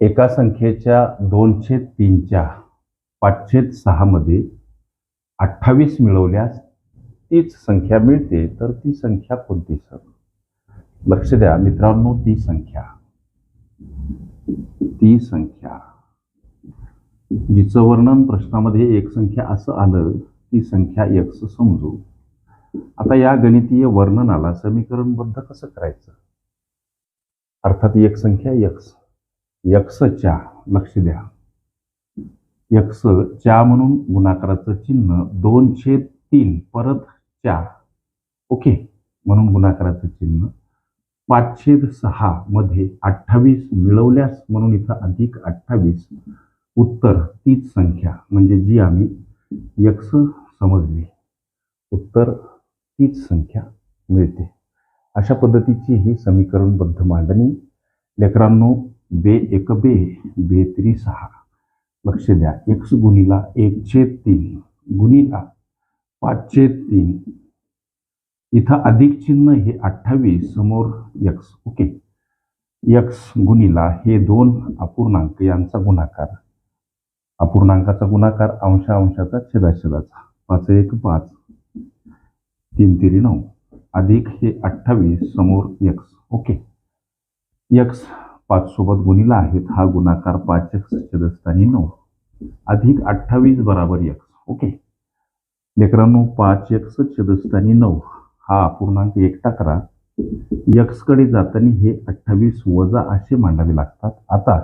एका संख्येच्या दोनशे तीनच्या पाचशे सहामध्ये अठ्ठावीस मिळवल्यास तीच संख्या मिळते तर ती संख्या कोणती सर? लक्ष द्या मित्रांनो ती संख्या. ती संख्या. जिचं वर्णन प्रश्नामध्ये एक संख्या असं आलं ती संख्या एक्स समजू. आता या गणितीय वर्णनाला समीकरणबद्ध कसं करायचं? अर्थात एक संख्या यक्स. यक्सच्या लक्ष द्या. यक्स च्या म्हणून गुणाकाराचं चिन्ह दोनशे तीन परत च्या ओके. म्हणून गुणाकाराचं चिन्ह पाचशे सहा मध्ये अठ्ठावीस मिळवल्यास म्हणून इथं अधिक अठ्ठावीस. उत्तर तीच संख्या. म्हणजे जी आम्ही यक्स समजली. उत्तर तीच संख्या मिळते. अशा पद्धतीची ही समीकरणबद्ध मांडणी. लेकरांनो बे एक बे बे त्री सहा. लक्ष द्या एक्स गुणीला एकशे तीन गुणिला पाचशे तीन. इथं अधिक चिन्ह हे अठ्ठावीस समोर यक्स ओके यक्स गुणिला हे दोन अपूर्णांक यांचा गुणाकार. अपूर्णांकाचा गुणाकार अंशा अंशाचा छेदाछेदाचा. पाच एक पाच. तीन तिरी नऊ. अधिक हे अठ्ठावीस समोर यक्स ओके यक्स पाच सोबत गुणीला आहेत. हा गुणाकार पाच एक्स छेदस्थानी नऊ. अधिक अठ्ठावीस बराबर यक्स ओके लेकरांनो पाच एक्स छेदस्थानी नऊ. हा अपूर्णांक एकटा करा. यक्सकडे जाताना हे अठ्ठावीस वजा असे मांडावे लागतात. आता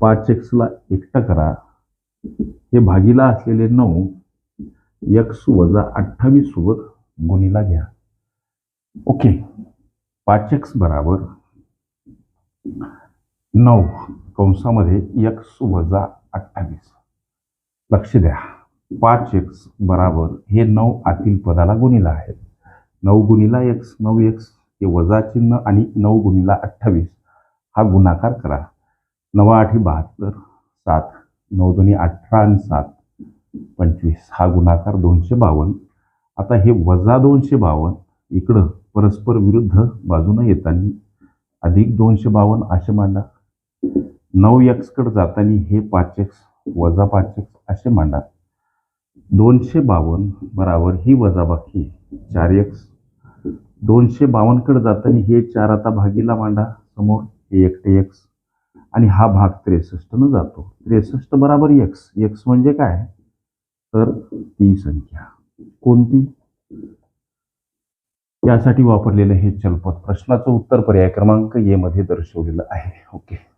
पाच एक्सला एकटा करा. हे भागीला असलेले नऊ एक्स वजा अठ्ठावीस सोबत गुणीला घ्या. ओके. पाच एक्स बराबर नऊ. कंसामध्ये एक्स वजा अठ्ठावीस. लक्ष द्या. पाच एक्स बराबर हे नऊ आतील पदाला गुणीला आहेत. नऊ गुणीला एक्स नऊ एक्स हे वजा चिन्ह आणि नऊ गुणीला अठ्ठावीस. हा गुणाकार करा. नवा आठी बहात्तर सात. नऊ दोन्ही अठरा आणि सात. पंचवीस. हा गुणाकार दोनशे बावन्न. आता हे वजा दोनशे बावन्न. इकडं परस्पर विरुद्ध बाजूनं येताना अधिक दोनशे बावन्न असे मांडा. नऊ एक्सकडे जाताना हे पाच एक्स वजा पाच एक्स असे मांडा. दोनशे बावन्न बराबर ही वजाबाकी चार एक्स दोनशे बावन्नकडे जाताना हे चार आता भागीला मांडा. समोर हे एकटे एक्स आणि हा भाग त्रेसष्टनं जातो. त्रेसष्ट बराबर एक्स एक्स म्हणजे काय? तर ती संख्या. कोणती? यासाठी वापरलेलं हे चलपद प्रश्नाचं उत्तर पर्याय क्रमांक ए मध्ये दर्शवलेलं आहे. ओके.